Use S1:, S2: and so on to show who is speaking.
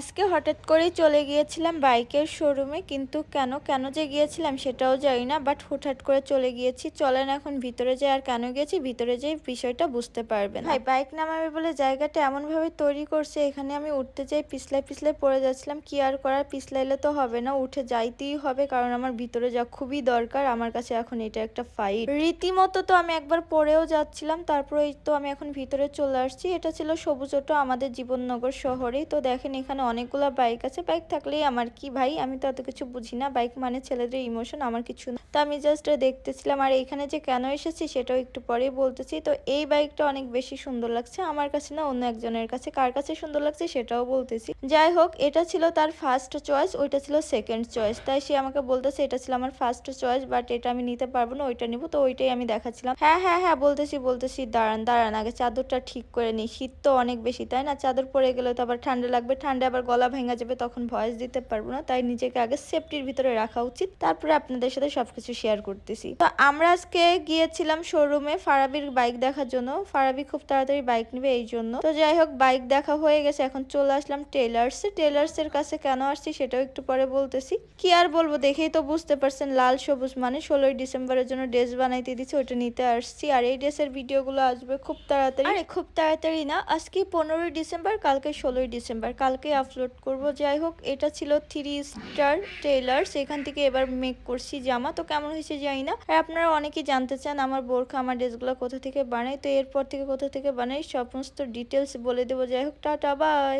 S1: আজকে হঠাৎ করেই চলে গিয়েছিলাম বাইকের শোরুমে কিন্তু কেন কেন যে গিয়েছিলাম সেটাও জানি না বাট হুটহাট করে চলে গিয়েছি। চলেন এখন ভিতরে যাই আর কেন গিয়েছি, ভিতরে যাই বিষয়টা বুঝতে পারবেন। ভাই বাইক নামাবে বলে জায়গাটা এমনভাবে তৈরি করছে, এখানে আমি উঠতে যাই পিছলাই পিছলাই পড়ে যাচ্ছিলাম, কি আর করার? পিছলাইলে তো হবে না, উঠে যাইতেই হবে, কারণ আমার ভিতরে যা খুবই দরকার, আমার কাছে এখন এটা একটা ফাইট রীতিমতো তো আমি একবার পড়েও যাচ্ছিলাম, তারপরে তো আমি এখন ভিতরে চলে আসছি। এটা ছিল সবুজ অটো আমাদের জীবননগর শহরেই। তো দেখেন এখানে অনেকগুলো বাইক আছে। বাইক থাকলেই আমার কি ভাই? আমি তো এত কিছু বুঝি না। বাইক মানে ছেলেদের ইমোশন আমার কিছু না। তো আমি জাস্ট দেখতেছিলাম, আর এখানে যে কেন এসেছি সেটাও একটু পরেই বলতেছি। তো এই বাইকটা অনেক বেশি সুন্দর লাগছে। আমার কাছে না অন্য একজনের কাছে, কার কাছে সুন্দর লাগছে সেটাও বলতেছি। যাই হোক, এটা ছিল তার ফার্স্ট চয়েস ওইটা ছিল সেকেন্ড চয়েস তাই সে আমাকে বলতেছে, এটা ছিল আমার ফার্স্ট চয়েস বাট এটা আমি নিতে পারব না, ওইটা নিবো। তো ওইটাই আমি দেখাচ্ছিলাম। হ্যাঁ হ্যাঁ হ্যাঁ বলতেছি বলতেছি, দাঁড়ান দাঁড়ান, আগে চাদরটা ঠিক করে নিই। শীত তো অনেক বেশি, তাই না? চাদর পরে গেলে তো আবার ঠান্ডা লাগবে। ঠান্ডা আবার গলা ভেঙে যাবে, তখন ভয়েস দিতে পারব না। তাই নিজেকে আগে সেফটির ভিতরে রাখা উচিত। তারপরে আপনাদের সাথে সবকিছু শেয়ার করতেছি। তো আমরা আজকে গিয়েছিলাম শোরুমে ফারাবির বাইক দেখার জন্য। ফারাবি খুব তাড়াতাড়ি বাইক নিবে এই জন্য। তো যাই হোক বাইক দেখা হয়ে গেছে। এখন চলে আসলাম টেলার্সে টেলার্সের কাছে কেন আসছি সেটাও একটু পরে বলতেছি। কি আর বলব, দেখেই তো বুঝতে পারছেন, লাল সবুজ মানে ষোলোই ডিসেম্বরের জন্য ড্রেস বানাইতে দিচ্ছে ওটা নিতে আসছি। আর এই ড্রেসের ভিডিওগুলো আসবে খুব তাড়াতাড়ি। খুব তাড়াতাড়ি না, আজকে পনেরোই ডিসেম্বর, কালকে ষোলোই ডিসেম্বর। কালকে আপলোড করব। যাই হোক এটা ছিল থ্রি স্টার টেলার্স সেখান থেকে এবার মেক করছি জামা। তো কেমন হয়েছে জানি না। আর আপনারা অনেকেই জানতে চান আমার বোরখা, আমার ড্রেসগুলো কোথা থেকে বানাই। তো এরপর থেকে কোথা থেকে বানাই, সমস্ত ডিটেলস বলে দেবো। যাই হোক টাটা বাই